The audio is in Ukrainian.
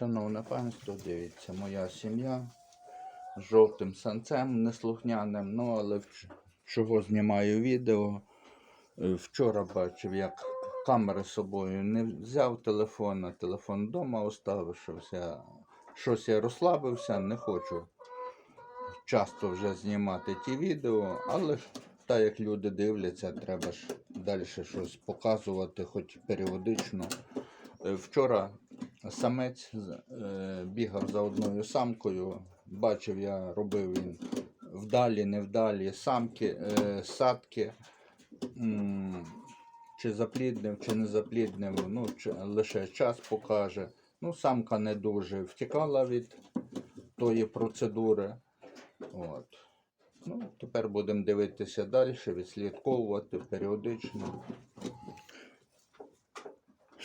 Шановне панство, дивіться, моя сім'я з жовтим санцем неслухняним, ну але чого знімаю відео. Е, Вчора бачив, як камери з собою не взяв телефон, а телефон вдома оставив, щось я, розслабився, не хочу часто вже знімати ті відео, але так як люди дивляться, треба ж далі щось показувати, хоч періодично. Е, Вчора самець е, бігав за одною самкою. Бачив, я робив він вдалі, невдалі самки, е, садки. Чи запліднив, чи не запліднив, ну, чи, лише час покаже. Ну, самка не дуже втікала від тої процедури. От. Ну, тепер будемо дивитися далі, відслідковувати періодично.